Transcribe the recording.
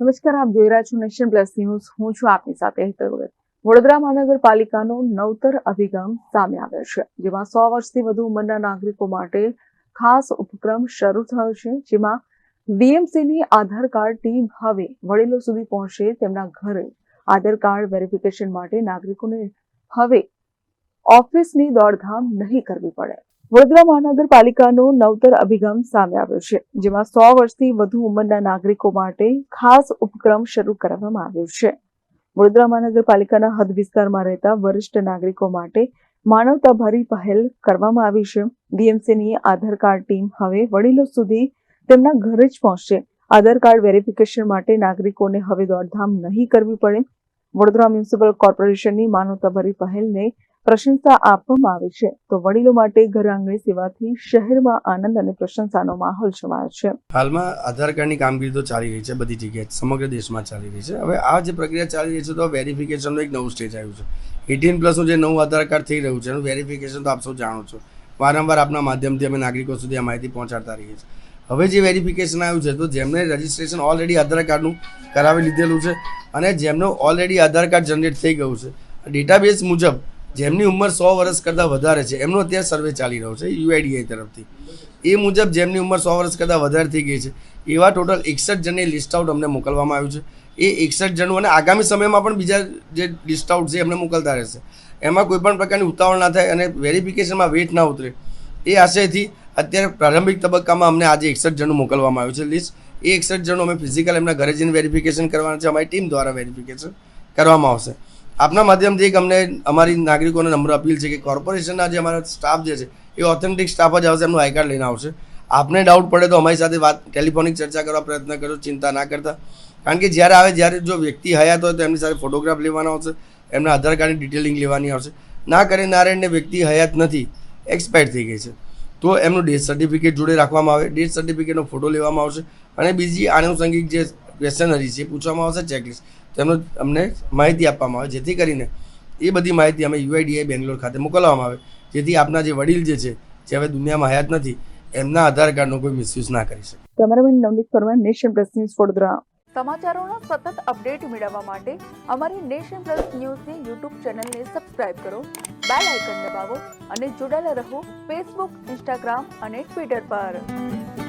નમસ્કાર, આપ જોઈ રહ્યા છો નેશન પ્લસ ન્યૂઝ. હું છું આપની સાથે ભગત. વડોદરા મહાનગરપાલિકાનો નવતર અભિગમ સામે આવ્યો છે, જેમાં સો વર્ષથી વધુ ઉંમરના નાગરિકો માટે ખાસ ઉપક્રમ શરૂ થયો છે, જેમાં વીએમસીની આધાર કાર્ડ ટીમ હવે વડીલો સુધી પહોંચે તેમના ઘરે. આધાર કાર્ડ વેરિફિકેશન માટે નાગરિકોને હવે ઓફિસની દોડધામ નહીં કરવી પડે. વડોદરા મહાનગરપાલિકાનો નવતર અભિગમ સામે આવ્યો છે, જેમાં સો વર્ષથી વધુ ઉંમરના નાગરિકો માટે ખાસ ઉપક્રમ શરૂ કરવામાં આવ્યો છે. વડોદરા મહાનગરપાલિકાના હદ વિસ્તારમાં રહેતા વરિષ્ઠ નાગરિકો માટે માનવતાભરી પહેલ કરવામાં આવી છે. ડીએમસીની આધાર કાર્ડ ટીમ હવે વડીલો સુધી તેમના ઘરે જ પહોંચશે. આધાર કાર્ડ વેરિફિકેશન માટે નાગરિકોને હવે દોડધામ નહીં કરવી પડે. વડોદરા મ્યુનિસિપલ કોર્પોરેશનની માનવતાભરી પહેલને પ્રશંસા આપવામાં આવી છે. તો વડીલો માટે ઘર આંગણે સેવાથી શહેરમાં આનંદ અને પ્રશંસાનો માહોલ છવાયો છે. હાલમાં આધાર કાર્ડની કામગીરી તો ચાલી રહી છે, બધી જગ્યાએ, સમગ્ર દેશમાં ચાલી રહી છે. હવે આ જે પ્રક્રિયા ચાલી રહી છે, તો વેરિફિકેશનનું એક નવું સ્ટેજ આવ્યું છે. એટીન પ્લસનું જે નવું આધાર કાર્ડ થઈ રહ્યું છે, એનું વેરિફિકેશન તો આપ સૌ જાણો છો. વારંવાર આપના માધ્યમથી અમે નાગરિકો સુધી આ માહિતી પહોંચાડતા રહીએ છીએ. હવે જે વેરિફિકેશન આવ્યું છે, તો જેમને રજિસ્ટ્રેશન ઓલરેડી આધાર કાર્ડનું કરાવી લીધેલું છે અને જેમનું ઓલરેડી આધાર કાર્ડ જનરેટ થઈ ગયું છે, ડેટાબેઝ મુજબ જેમની ઉંમર સો વર્ષ કરતાં વધારે છે, એમનો અત્યારે સર્વે ચાલી રહ્યો છે યુઆઈડીઆઈ તરફથી. એ મુજબ જેમની ઉંમર સો વર્ષ કરતાં વધારે થઈ ગઈ છે, એવા ટોટલ એકસઠ જણની લિસ્ટ આઉટ અમને મોકલવામાં આવ્યું છે. એ એકસઠ જણનું અને આગામી સમયમાં પણ બીજા જે લિસ્ટ આઉટ છે એમને મોકલતા રહેશે. એમાં કોઈ પણ પ્રકારની ઉતાવળ ના થાય અને વેરિફિકેશનમાં વેટ ના ઉતરે. એ આશયથી અત્યારે પ્રારંભિક તબક્કામાં અમને આજે એકસઠ જણનું મોકલવામાં આવ્યું છે લિસ્ટ એ એકસઠ જણનું અમે ફિઝિકલ એમના ઘરે જઈને વેરિફિકેશન કરવાના છે, અમારી ટીમ દ્વારા વેરિફિકેશન કરવામાં આવશે. આપના માધ્યમથી એક અમને અમારી નાગરિકોને નમ્ર અપીલ છે કે કોર્પોરેશનના જે અમારા સ્ટાફ જે છે, એ ઓથેન્ટિક સ્ટાફ જ આવશે, એમનું આઈ કાર્ડ લઈને આવશે. આપને ડાઉટ પડે તો અમારી સાથે વાત ટેલિફોનિક ચર્ચા કરવા પ્રયત્ન કરો, ચિંતા ના કરતા. કારણ કે જ્યારે આવે જ્યારે જો વ્યક્તિ હયાત હોય તો એમની સાથે ફોટોગ્રાફ લેવાનો આવશે, એમના આધાર કાર્ડની ડિટેલિંગ લેવાની આવશે. ના કરે નારાયણને વ્યક્તિ હયાત નથી એક્સપાયર થઈ ગઈ છે. તો એમનું ડેથ સર્ટિફિકેટ જોડે રાખવામાં આવે ડેથ સર્ટિફિકેટનો ફોટો લેવામાં આવશે અને બીજી આનુષંગિક જે ક્વેશ્ચનરી છે પૂછવામાં આવશે ચેકલિસ્ટ તેમનો અમને માહિતી આપવામાં આવે. જેથી કરીને એ બધી માહિતી અમે યુઆઈડીઆઈ બેંગ્લોર ખાતે મોકલવામાં આવે. જેથી આપના જે વડીલ જે છે જે હવે દુનિયામાં હયાત નથી એમના આધાર કાર્ડનો કોઈ મિસયુઝ ના કરી શકે. Cameraman Navneet Parmar nation plus news Vadodara. સમાચારોના સતત અપડેટ મેળવવા માટે અમારી નેશન પ્લસ ન્યૂઝની યુટ્યુબ ચેનલને સબસ્ક્રાઇબ કરો બેલ આઇકન દબાવો અને જોડાયેલા રહો ફેસબુક ઇન્સ્ટાગ્રામ અને ટ્વિટર પર.